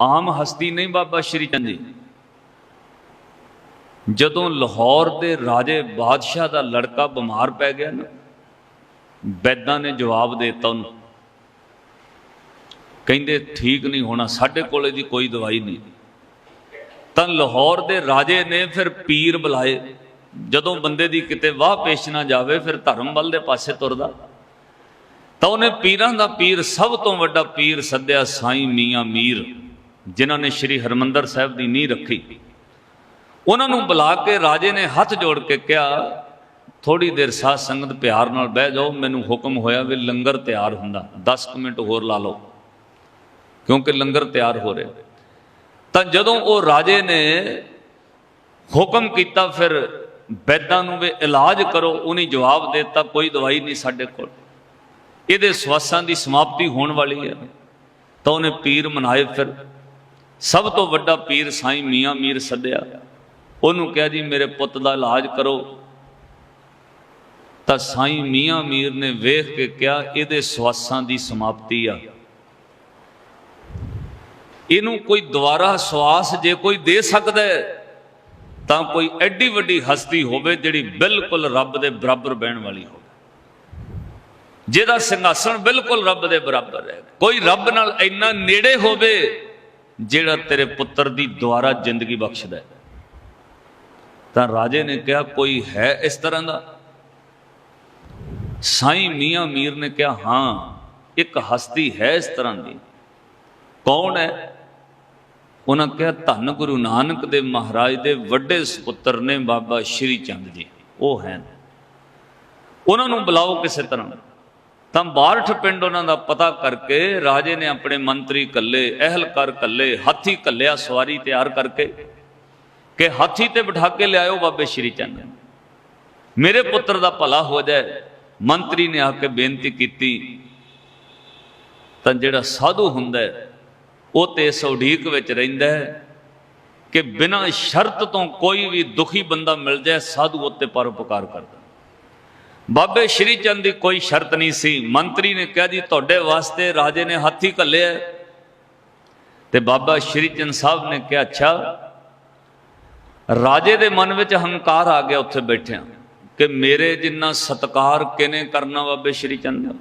ਆਮ ਹਸਤੀ ਨਹੀਂ ਬਾਬਾ ਸ਼੍ਰੀ ਚੰਦ ਜੀ। ਜਦੋਂ ਲਾਹੌਰ ਦੇ ਰਾਜੇ ਬਾਦਸ਼ਾਹ ਦਾ ਲੜਕਾ ਬਿਮਾਰ ਪੈ ਗਿਆ ਨਾ, ਬੈਦਾਂ ਨੇ ਜਵਾਬ ਦੇ ਦਿੱਤਾ ਉਹਨੂੰ। ਕਹਿੰਦੇ, ਠੀਕ ਨਹੀਂ ਹੋਣਾ, ਸਾਡੇ ਕੋਲੇ ਦੀ ਕੋਈ ਦਵਾਈ ਨਹੀਂ। ਤਾਂ ਲਾਹੌਰ ਦੇ ਰਾਜੇ ਨੇ ਫਿਰ ਪੀਰ ਬੁਲਾਏ। ਜਦੋਂ ਬੰਦੇ ਦੀ ਕਿਤੇ ਵਾਹ ਪੇਸ਼ ਨਾ ਜਾਵੇ, ਫਿਰ ਧਰਮ ਵੱਲ ਦੇ ਪਾਸੇ ਤੁਰਦਾ। ਤਾਂ ਉਹਨੇ ਪੀਰਾਂ ਦਾ ਪੀਰ, ਸਭ ਤੋਂ ਵੱਡਾ ਪੀਰ ਸੱਦਿਆ, ਸਾਈਂ ਮੀਆਂ ਮੀਰ। ਜਿਨ੍ਹਾਂ ਨੇ ਸ੍ਰੀ ਹਰਮੰਦਰ ਸਾਹਿਬ ਦੀ ਨੀਂਹ ਰੱਖੀ। ਉਹਨਾਂ ਨੂੰ ਬੁਲਾ ਕੇ ਰਾਜੇ ਨੇ ਹੱਥ ਜੋੜ ਕੇ ਕਿਹਾ ਥੋੜੀ ਦੇਰ ਸਾਧ ਸੰਗਤ ਪਿਆਰ ਨਾਲ ਬਹਿ ਜਾਓ, ਮੈਨੂੰ ਹੁਕਮ ਹੋਇਆ ਵੀ ਲੰਗਰ ਤਿਆਰ ਹੁੰਦਾ। 10 ਕੁ ਮਿੰਟ ਹੋਰ ਲਾ ਲਓ, ਕਿਉਂਕਿ ਲੰਗਰ ਤਿਆਰ ਹੋ ਰਿਹਾ ਤਾਂ ਜਦੋਂ ਉਹ ਰਾਜੇ ਨੇ ਹੁਕਮ ਕੀਤਾ, ਫਿਰ ਬੈਦਾਂ ਨੂੰ ਵੀ ਇਲਾਜ ਕਰੋ, ਉਹਨੇ ਜਵਾਬ ਦੇ ਦਿੱਤਾ, ਕੋਈ ਦਵਾਈ ਨਹੀਂ ਸਾਡੇ ਕੋਲ। ਇਹਦੇ ਸਵਾਸਾਂ ਦੀ ਸਮਾਪਤੀ ਹੋਣ ਵਾਲੀ ਹੈ। ਤਾਂ ਉਹਨੇ ਪੀਰ ਮਨਾਏ ਫਿਰ। ਸਭ ਤੋਂ ਵੱਡਾ ਪੀਰ ਸਾਈਂ ਮੀਆਂ ਮੀਰ ਸੱਦਿਆ। ਉਹਨੂੰ ਕਿਹਾ, ਜੀ, ਮੇਰੇ ਪੁੱਤ ਦਾ ਇਲਾਜ ਕਰੋ। ਤਾਂ ਸਾਈਂ ਮੀਆਂ ਮੀਰ ਨੇ ਵੇਖ ਕੇ ਕਿਹਾ, ਇਹਦੇ ਸਵਾਸਾਂ ਦੀ ਸਮਾਪਤੀ ਆ। ਇਹਨੂੰ ਕੋਈ ਦੁਬਾਰਾ ਸਵਾਸ ਜੇ ਕੋਈ ਦੇ ਸਕਦਾ ਤਾਂ ਕੋਈ ਐਡੀ ਵੱਡੀ ਹਸਤੀ ਹੋਵੇ ਜਿਹੜੀ ਬਿਲਕੁਲ ਰੱਬ ਦੇ ਬਰਾਬਰ ਬਹਿਣ ਵਾਲੀ ਹੋਵੇ। ਜਿਹਦਾ ਸਿੰਘਾਸਣ ਬਿਲਕੁਲ ਰੱਬ ਦੇ ਬਰਾਬਰ ਹੈ। ਕੋਈ ਰੱਬ ਨਾਲ ਇੰਨਾ ਨੇੜੇ ਹੋਵੇ ਜਿਹੜਾ ਤੇਰੇ ਪੁੱਤਰ ਦੀ ਦੁਆਰਾ ਜ਼ਿੰਦਗੀ ਬਖਸ਼ਦਾ ਹੈ। ਤਾਂ ਰਾਜੇ ਨੇ ਕਿਹਾ, ਕੋਈ ਹੈ ਇਸ ਤਰ੍ਹਾਂ ਦਾ? ਸਾਈਂ ਮੀਆਂ ਮੀਰ ਨੇ ਕਿਹਾ, ਹਾਂ, ਇੱਕ ਹਸਤੀ ਹੈ ਇਸ ਤਰ੍ਹਾਂ ਦੀ। ਕੌਣ ਹੈ? ਉਹਨਾਂ ਕਿਹਾ, ਧੰਨ ਗੁਰੂ ਨਾਨਕ ਦੇ ਮਹਾਰਾਜ ਦੇ ਵੱਡੇ ਸੁਪੁੱਤਰ ਨੇ ਬਾਬਾ ਸ਼੍ਰੀ ਚੰਦ ਜੀ। ਉਹ ਹਨ ਉਹਨਾਂ ਨੂੰ ਬੁਲਾਓ ਕਿਸੇ ਤਰ੍ਹਾਂ। ਤਾਂ ਬਾਰਠ ਪਿੰਡ ਉਹਨਾਂ ਦਾ ਪਤਾ ਕਰਕੇ ਰਾਜੇ ਨੇ ਆਪਣੇ ਮੰਤਰੀ ਕੱਲੇ, ਅਹਿਲਕਾਰ ਕੱਲੇ, ਹਾਥੀ ਕੱਲਿਆ ਸਵਾਰੀ ਤਿਆਰ ਕਰਕੇ ਕਿ ਹਾਥੀ ਤੇ ਬਿਠਾ ਕੇ ਲਿਆਇਓ ਬਾਬੇ ਸ਼੍ਰੀ ਚੰਦ। ਮੇਰੇ ਪੁੱਤਰ ਦਾ ਭਲਾ ਹੋ ਜਾਏ, ਮੰਤਰੀ ਨੇ ਆ ਕੇ ਬੇਨਤੀ ਕੀਤੀ, ਤਾਂ ਜਿਹੜਾ ਸਾਧੂ ਹੁੰਦਾ ਉਹ ਤੇ ਇਸ ਉਡੀਕ ਵਿੱਚ ਰਹਿੰਦਾ ਕਿ ਬਿਨਾਂ ਸ਼ਰਤ ਤੋਂ ਕੋਈ ਵੀ ਦੁਖੀ ਬੰਦਾ ਮਿਲ ਜਾਏ, ਸਾਧੂ ਉੱਤੇ ਪਰਉਪਕਾਰ ਕਰਦਾ। ਬਾਬੇ ਸ਼੍ਰੀ ਚੰਦ ਦੀ ਕੋਈ ਸ਼ਰਤ ਨਹੀਂ ਸੀ। ਮੰਤਰੀ ਨੇ ਕਿਹਾ ਜੀ, ਤੁਹਾਡੇ ਵਾਸਤੇ ਰਾਜੇ ਨੇ ਹਾਥੀ ਘੱਲਿਆ ਤੇ ਬਾਬਾ ਸ਼੍ਰੀ ਚੰਦ ਸਾਹਿਬ ਨੇ ਕਿਹਾ, ਅੱਛਾ, ਰਾਜੇ ਦੇ ਮਨ ਵਿੱਚ ਹੰਕਾਰ ਆ ਗਿਆ ਉੱਥੇ ਬੈਠਿਆਂ ਕਿ ਮੇਰੇ ਜਿੰਨਾ ਸਤਕਾਰ ਕਿਨੇ ਕਰਨਾ ਬਾਬੇ ਸ਼੍ਰੀ ਚੰਦ ਦਾ?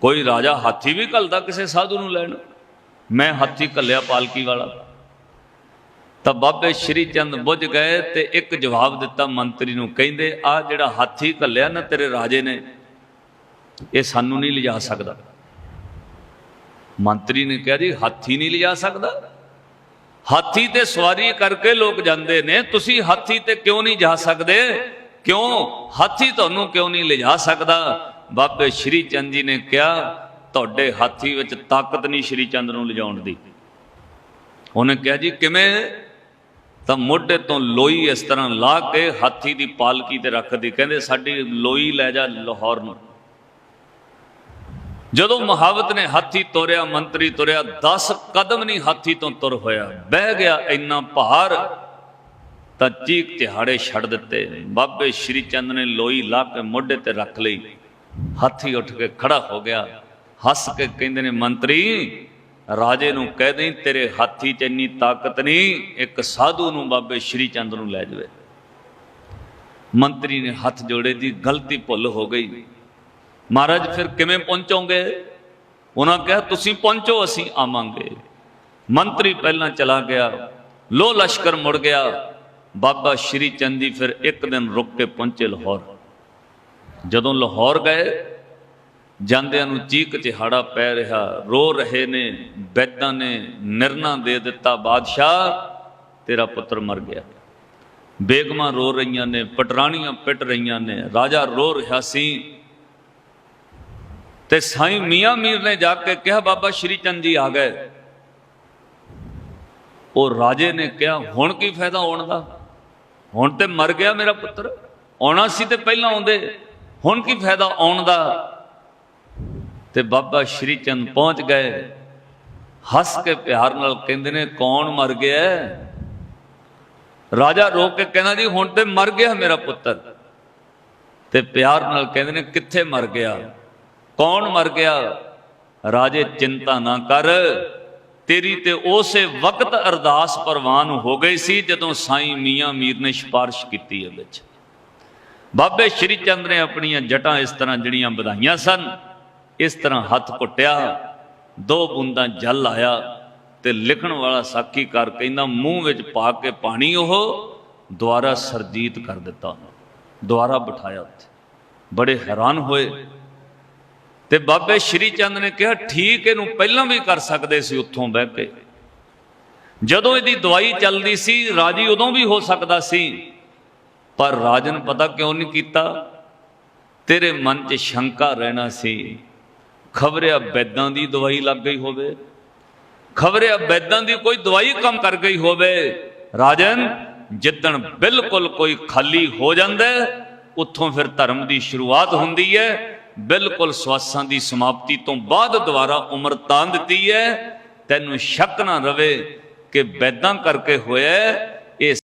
ਕੋਈ ਰਾਜਾ ਹਾਥੀ ਵੀ ਘੱਲਦਾ ਕਿਸੇ ਸਾਧੂ ਨੂੰ ਲੈਣ। ਮੈਂ ਹਾਥੀ ਘੱਲਿਆ ਪਾਲਕੀ ਵਾਲਾ। ਤਾਂ ਬਾਬੇ ਸ਼੍ਰੀ ਚੰਦ ਬੁੱਝ ਗਏ ਤੇ ਇੱਕ ਜਵਾਬ ਦਿੱਤਾ ਮੰਤਰੀ ਨੂੰ, ਕਹਿੰਦੇ, ਆ ਜਿਹੜਾ ਹਾਥੀ ਘੱਲਿਆ ਨਾ ਤੇਰੇ ਰਾਜੇ ਨੇ, ਇਹ ਸਾਨੂੰ ਨਹੀਂ ਲਿਜਾ ਸਕਦਾ। ਮੰਤਰੀ ਨੇ ਕਿਹਾ, ਜੀ, ਹਾਥੀ ਨਹੀਂ ਲਿਜਾ ਸਕਦਾ? ਹਾਥੀ ਤੇ ਸਵਾਰੀ ਕਰਕੇ ਲੋਕ ਜਾਂਦੇ ਨੇ, ਤੁਸੀਂ ਹਾਥੀ ਤੇ ਕਿਉਂ ਨਹੀਂ ਜਾ ਸਕਦੇ? ਕਿਉਂ? ਹਾਥੀ ਤੁਹਾਨੂੰ ਕਿਉਂ ਨਹੀਂ ਲਿਜਾ ਸਕਦਾ? ਬਾਬੇ ਸ਼੍ਰੀ ਚੰਦ ਜੀ ਨੇ ਕਿਹਾ, ਤੁਹਾਡੇ ਹਾਥੀ ਵਿੱਚ ਤਾਕਤ ਨਹੀਂ ਸ਼੍ਰੀ ਚੰਦ ਨੂੰ ਲਿਜਾਉਣ ਦੀ। ਉਹਨੇ ਕਿਹਾ, ਜੀ, ਕਿਵੇਂ? ਤਾਂ ਮੋਢੇ ਤੋਂ ਲੋਈ ਇਸ ਤਰ੍ਹਾਂ ਲਾ ਕੇ ਹਾਥੀ ਦੀ ਪਾਲਕੀ ਤੇ ਰੱਖਦੀ। ਕਹਿੰਦੇ ਸਾਡੀ ਲੋਈ ਲੈ ਜਾ ਲਾਹੌਰ ਨੂੰ। ਜਦੋਂ ਮੁਹਾਵਤ ਨੇ ਹਾਥੀ ਤੋਰਿਆ, ਮੰਤਰੀ ਤੁਰਿਆ 10 ਕਦਮ ਨਹੀਂ ਹਾਥੀ ਤੋਂ ਤੁਰ ਹੋਇਆ। ਬਹਿ ਗਿਆ ਇੰਨਾ ਭਾਰ, ਤਾਂ ਚੀਕ ਤਿਹਾੜੇ ਛੱਡ ਦਿੱਤੇ। ਬਾਬੇ ਸ਼੍ਰੀ ਚੰਦ ਨੇ ਲੋਈ ਲਾਹ ਕੇ ਮੋਢੇ ਤੇ ਰੱਖ ਲਈ। ਹਾਥੀ ਉੱਠ ਕੇ ਖੜਾ ਹੋ ਗਿਆ। ਹੱਸ ਕੇ ਕਹਿੰਦੇ ਨੇ, ਮੰਤਰੀ ਰਾਜੇ ਨੂੰ ਕਹਿ ਦੇਂ ਤੇਰੇ ਹਾਥੀ 'ਚ ਇੰਨੀ ਤਾਕਤ ਨਹੀਂ, ਇੱਕ ਸਾਧੂ ਨੂੰ ਬਾਬੇ ਸ਼੍ਰੀ ਚੰਦ ਨੂੰ ਲੈ ਜਾਵੇ। ਮੰਤਰੀ ਨੇ ਹੱਥ ਜੋੜੇ ਦੀ ਗਲਤੀ ਭੁੱਲ ਹੋ ਗਈ। ਮਹਾਰਾਜ, ਫਿਰ ਕਿਵੇਂ ਪਹੁੰਚੋਗੇ? ਉਹਨਾਂ ਕਿਹਾ, ਤੁਸੀਂ ਪਹੁੰਚੋ, ਅਸੀਂ ਆਵਾਂਗੇ। ਮੰਤਰੀ ਪਹਿਲਾਂ ਚਲਾ ਗਿਆ ਲੋ ਲਸ਼ਕਰ ਮੁੜ ਗਿਆ। ਬਾਬਾ ਸ਼੍ਰੀ ਚੰਦ ਜੀ ਫਿਰ ਇੱਕ ਦਿਨ ਰੁਕ ਕੇ ਪਹੁੰਚੇ ਲਾਹੌਰ। ਜਦੋਂ ਲਾਹੌਰ ਗਏ ਜਾਂਦਿਆਂ ਨੂੰ ਚੀਕ ਚਿਹਾੜਾ ਪੈ ਰਿਹਾ, ਰੋ ਰਹੇ ਨੇ, ਬੈਦਾਂ ਨੇ, ਨਿਰਣਾ ਦੇ ਦਿੱਤਾ ਬਾਦਸ਼ਾਹ, ਤੇਰਾ ਪੁੱਤਰ ਮਰ ਗਿਆ। ਬੇਗਮਾਂ ਰੋ ਰਹੀਆਂ ਨੇ, ਪਟਰਾਣੀਆਂ ਪਿੱਟ ਰਹੀਆਂ ਨੇ, ਰਾਜਾ ਰੋ ਰਿਹਾ ਸੀ। ਤੇ ਸਾਈਂ ਮੀਆਂ ਮੀਰ ਨੇ ਜਾ ਕੇ ਕਿਹਾ, ਬਾਬਾ ਸ਼੍ਰੀ ਚੰਦ ਜੀ ਆ ਗਏ। ਉਹ ਰਾਜੇ ਨੇ ਕਿਹਾ, ਹੁਣ ਕੀ ਫਾਇਦਾ ਆਉਣ ਦਾ? ਹੁਣ ਤੇ ਮਰ ਗਿਆ ਮੇਰਾ ਪੁੱਤਰ, ਆਉਣਾ ਸੀ ਤੇ ਪਹਿਲਾਂ ਆਉਂਦੇ, ਹੁਣ ਕੀ ਫਾਇਦਾ ਆਉਣ ਦਾ? ਤੇ ਬਾਬਾ ਸ਼੍ਰੀ ਚੰਦ ਪਹੁੰਚ ਗਏ। ਹੱਸ ਕੇ ਪਿਆਰ ਨਾਲ ਕਹਿੰਦੇ ਨੇ, ਕੌਣ ਮਰ ਗਿਆ ਰਾਜਾ ਰੋਕ ਕੇ ਕਹਿੰਦਾ, ਜੀ, ਹੁਣ ਤੇ ਮਰ ਗਿਆ ਮੇਰਾ ਪੁੱਤਰ। ਤੇ ਪਿਆਰ ਨਾਲ ਕਹਿੰਦੇ ਨੇ, ਕਿੱਥੇ ਮਰ ਗਿਆ? ਕੌਣ ਮਰ ਗਿਆ? ਰਾਜੇ, ਚਿੰਤਾ ਨਾ ਕਰ। ਤੇਰੀ ਤੇ ਉਸੇ ਵਕਤ ਅਰਦਾਸ ਪ੍ਰਵਾਨ ਹੋ ਗਈ ਸੀ, ਜਦੋਂ ਸਾਈਂ ਮੀਆਂ ਮੀਰ ਨੇ ਸਿਫਾਰਿਸ਼ ਕੀਤੀ ਹੈ ਵਿੱਚ ਬਾਬੇ ਸ਼੍ਰੀ ਚੰਦ ਨੇ ਆਪਣੀਆਂ ਜਟਾਂ ਇਸ ਤਰ੍ਹਾਂ ਜਿਹੜੀਆਂ ਵਧਾਈਆਂ ਸਨ। ਇਸ ਤਰ੍ਹਾਂ ਹੱਥ ਘੁੱਟਿਆ, ਦੋ ਬੂੰਦਾਂ ਜਲ ਆਇਆ ਤੇ ਲਿਖਣ ਵਾਲਾ ਸਾਕੀ ਕਰ ਕਹਿੰਦਾ, ਮੂੰਹ ਵਿੱਚ ਪਾ ਕੇ ਪਾਣੀ ਉਹ ਦੁਆਰਾ ਸਰਜੀਤ ਕਰ ਦਿੱਤਾ। ਉਹਨੂੰ ਦੁਆਰਾ ਬਿਠਾਇਆ ਉੱਥੇ। ਬੜੇ ਹੈਰਾਨ ਹੋਏ। ਤੇ ਬਾਬੇ ਸ਼੍ਰੀ ਚੰਦ ਨੇ ਕਿਹਾ, ਠੀਕ, ਇਹਨੂੰ ਪਹਿਲਾਂ ਵੀ ਕਰ ਸਕਦੇ ਸੀ ਉੱਥੋਂ ਬਹਿ ਕੇ। ਜਦੋਂ ਇਹਦੀ ਦਵਾਈ ਚੱਲਦੀ ਸੀ, ਰਾਜੀ ਉਦੋਂ ਵੀ ਹੋ ਸਕਦਾ ਸੀ। ਪਰ ਰਾਜਨ ਪਤਾ ਕਿਉਂ ਨਹੀਂ ਕੀਤਾ? ਤੇਰੇ ਮਨ 'ਚ ਸ਼ੰਕਾ ਰਹਿਣਾ ਸੀ। ਖਬਰਿਆ ਬੈਦਾਂ ਦੀ ਦਵਾਈ ਲੱਗ ਗਈ ਹੋਵੇ ਖਬਰਿਆ ਬੈਦਾਂ ਦੀ ਕੋਈ ਦਵਾਈ ਕੰਮ ਕਰ ਗਈ ਹੋਵੇ, ਰਾਜਨ, ਜਿੱਦਣ ਬਿਲਕੁਲ ਕੋਈ ਖਾਲੀ ਹੋ ਜਾਂਦਾ ਉੱਥੋਂ ਫਿਰ ਧਰਮ ਦੀ ਸ਼ੁਰੂਆਤ ਹੁੰਦੀ ਹੈ, ਬਿਲਕੁਲ ਸਵਾਸਾਂ ਦੀ ਸਮਾਪਤੀ ਤੋਂ ਬਾਅਦ ਦੁਬਾਰਾ ਉਮਰ ਤਾਂ ਦਿੱਤੀ ਹੈ, ਤੈਨੂੰ ਸ਼ੱਕ ਨਾ ਰਵੇ ਕਿ ਬੈਦਾਂ ਕਰਕੇ ਹੋਇਆ